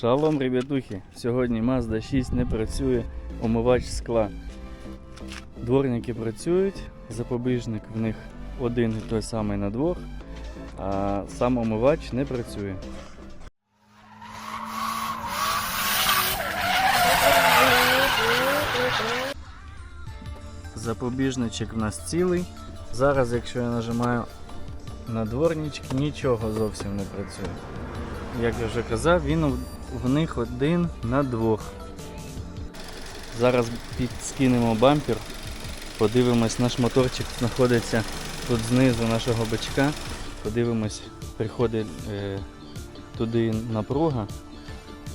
Шалом, ребятухи! Сьогодні Mazda 6 не працює омивач скла. Дворники працюють, запобіжник в них один і той самий на двох, а сам омивач не працює. Запобіжничок в нас цілий. Зараз, якщо я нажимаю на дворнички, нічого зовсім не працює. Як я вже казав, він в них один на двох. Зараз підскинемо бампер, подивимось, наш моторчик знаходиться тут знизу нашого бачка. Подивимось, приходить е, туди напруга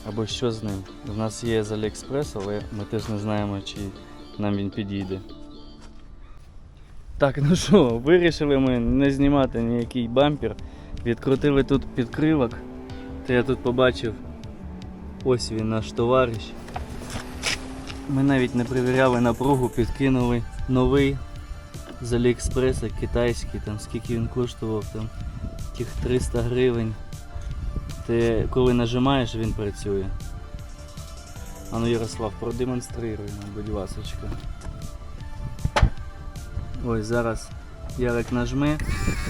або що з ним. У нас є з Aliexpress, але ми теж не знаємо, чи нам він підійде. Так, ну що, вирішили ми не знімати ніякий бампер. Відкрутили тут підкрилок. То я тут побачив. Ось він наш товариш. Ми навіть не перевіряли напругу, підкинули новий з Аліекспреса, китайський, там скільки він коштував, там тих 300 гривень. Ти коли нажимаєш, він працює. А ну Ярослав, продемонструй будь ласочка. Ось зараз Ярик нажме.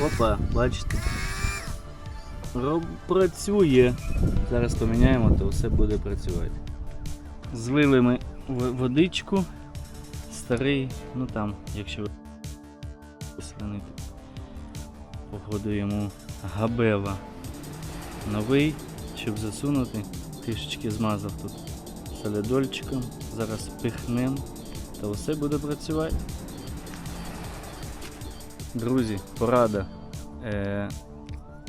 Опа, бачите. Працює. Зараз поміняємо, то все буде працювати. Злили ми водичку. Старий, ну там, якщо слинити, походу йому габева. Новий, щоб засунути, трішечки змазав тут солідольчиком. Зараз пихнем та все буде працювати. Друзі, порада. Е,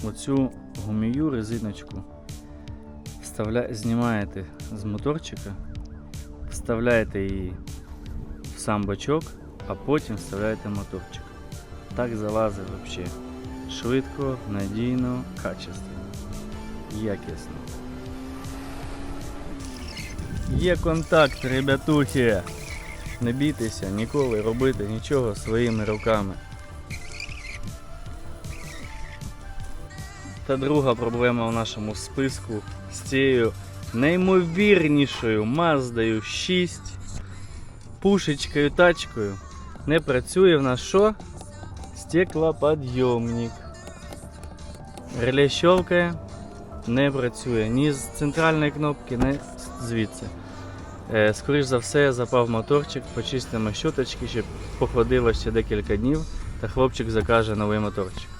оцю гумію резиночку вставля... знімаєте з моторчика, вставляєте її в сам бачок, а потім вставляєте моторчик. Так залазить взагалі. Швидко, надійно, качественно, якісно. Є контакт, ребятухи. Не бійтеся ніколи робити нічого своїми руками. Та друга проблема в нашому списку з цією неймовірнішою Маздою 6 пушечкою тачкою не працює в нас що? Стеклоподйомник. Реле щелкає, не працює ні з центральної кнопки, ні звідси. Е, скоріш за все, запав моторчик, почистимо щоточки, щоб походило ще декілька днів, та хлопчик закаже новий моторчик.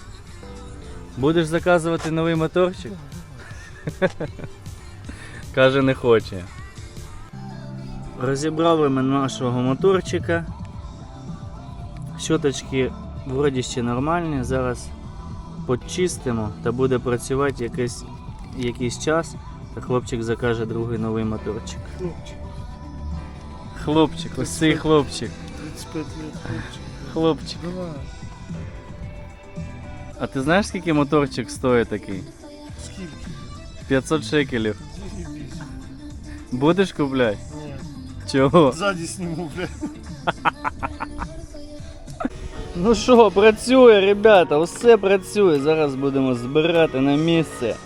Будеш заказувати новий моторчик? Каже, не хоче. Розібрали ми нашого моторчика. Щоточки вроді ще нормальні. Зараз почистимо та буде працювати якийсь, якийсь час, та хлопчик закаже другий новий моторчик. Хлопчик, Хлопчик, ось цей хлопчик. 35 лет, хлопчик. Хлопчик. Давай. А ти знаєш, скільки моторчик стоїть такий? Скільки? 500 шекелів. Будеш купляти? Ні. Чого? Ззаді сніму, бля. Ну що, працює, ребята, усе працює. Зараз будемо збирати на місце.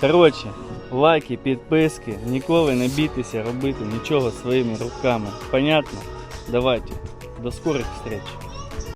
Коротше, лайки, підписки, ніколи не бійтеся робити нічого своїми руками. Понятно? Давайте. До скорих встреч.